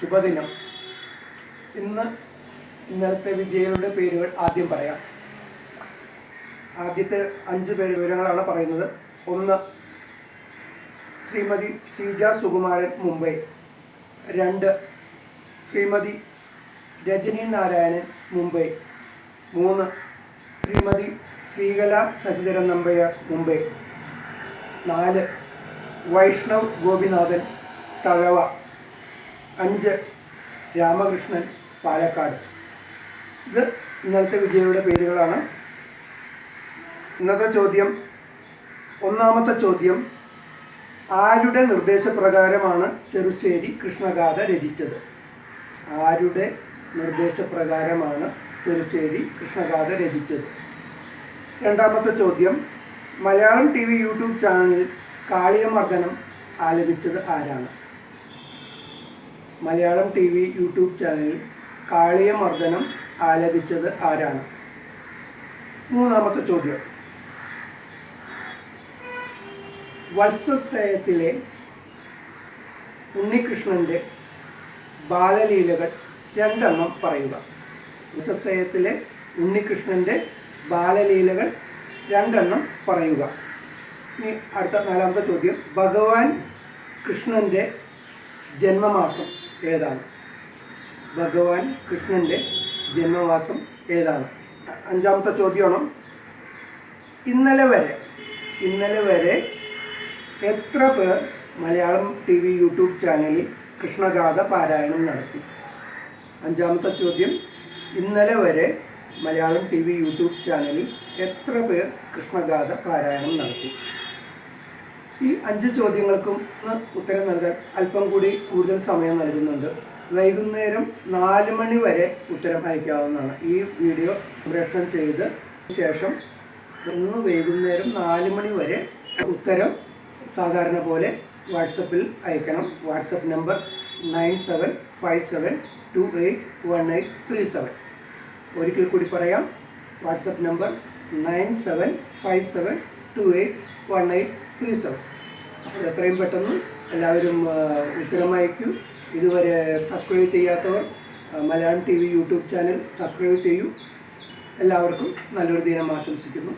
ശുഭദിനം. ഇന്ന് ഇന്നലത്തെ വിജയികളുടെ പേരുകൾ ആദ്യം പറയാം. ആദ്യത്തെ അഞ്ച് പേര് വിവരങ്ങളാണ് പറയുന്നത്. ഒന്ന് ശ്രീമതി ശ്രീജ സുകുമാരൻ മുംബൈ. രണ്ട് ശ്രീമതി രജനി നാരായണൻ മുംബൈ. മൂന്ന് ശ്രീമതി ശ്രീകല ശശിധരൻ നമ്പയ്യർ മുംബൈ. നാല് വൈഷ്ണവ് ഗോപിനാഥൻ തഴവ. അഞ്ച് രാമകൃഷ്ണൻ പാലക്കാട്. ഇത് ഇന്നലത്തെ വിജയിയുടെ പേരുകളാണ്. ഇന്നത്തെ ചോദ്യം ഒന്നാമത്തെ ചോദ്യം ആരുടെ നിർദ്ദേശപ്രകാരമാണ് ചെറുശ്ശേരി കൃഷ്ണഗാഥ രചിച്ചത്? ആരുടെ നിർദ്ദേശപ്രകാരമാണ് ചെറുശ്ശേരി കൃഷ്ണഗാഥ രചിച്ചത്? രണ്ടാമത്തെ ചോദ്യം മലയാളം ടി വി യൂട്യൂബ് ചാനലിൽ കാളിയമർദ്ദനം ആലപിച്ചത് ആരാണ്? മലയാളം ടി വി യൂട്യൂബ് ചാനലിൽ കാളിയമർദ്ദനം ആലപിച്ചത് ആരാണ്? മൂന്നാമത്തെ ചോദ്യം. വത്സസ്തയത്തിലെ ഉണ്ണികൃഷ്ണന്റെ ബാലലീലകൾ രണ്ടെണ്ണം പറയുക. വത്സസ്തയത്തിലെ ഉണ്ണികൃഷ്ണന്റെ ബാലലീലകൾ രണ്ടെണ്ണം പറയുക. ഇനി അടുത്ത നാലാമത്തെ ചോദ്യം. ഭഗവാൻ കൃഷ്ണന്റെ ജന്മമാസം. ഏതാണ്? ഭഗവാൻ കൃഷ്ണന്റെ ജന്മവാസം ഏതാണ്? അഞ്ചാമത്തെ ചോദ്യമാണ്? ഇന്നലെ വരെ ഇന്നലെ വരെ എത്ര പേർ മലയാളം ടി വി യൂട്യൂബ് ചാനലിൽ കൃഷ്ണഗാഥ പാരായണം നടത്തി? അഞ്ചാമത്തെ ചോദ്യം ഇന്നലെ വരെ മലയാളം ടി വി യൂട്യൂബ് ചാനലിൽ എത്ര പേർ കൃഷ്ണഗാഥ പാരായണം നടത്തി? ഈ അഞ്ച് ചോദ്യങ്ങൾക്കും ഉത്തരം നൽകാൻ അല്പം കൂടി കൂടുതൽ സമയം നൽകുന്നുണ്ട്. വൈകുന്നേരം നാല് മണി വരെ ഉത്തരം അയക്കാവുന്നതാണ്. ഈ വീഡിയോ സംപ്രേഷണം ചെയ്ത് ശേഷം ഇന്ന് വൈകുന്നേരം നാല് മണി വരെ ഉത്തരം സാധാരണ പോലെ വാട്സപ്പിൽ അയക്കണം. WhatsApp number nine seven five seven two eight one eight three seven ഒരിക്കൽ കൂടി പറയാം. WhatsApp number nine seven five seven two eight one eight three seven എത്രയും പെട്ടെന്ന് എല്ലാവരും ആ, ഉത്തരം അയക്കും. ഇതുവരെ സബ്സ്ക്രൈബ് ചെയ്യാത്തവർ Malayalam T V YouTube channel subscribe ചെയ്യൂ. എല്ലാവർക്കും നല്ലൊരു ദിനം ആശംസിക്കുന്നു.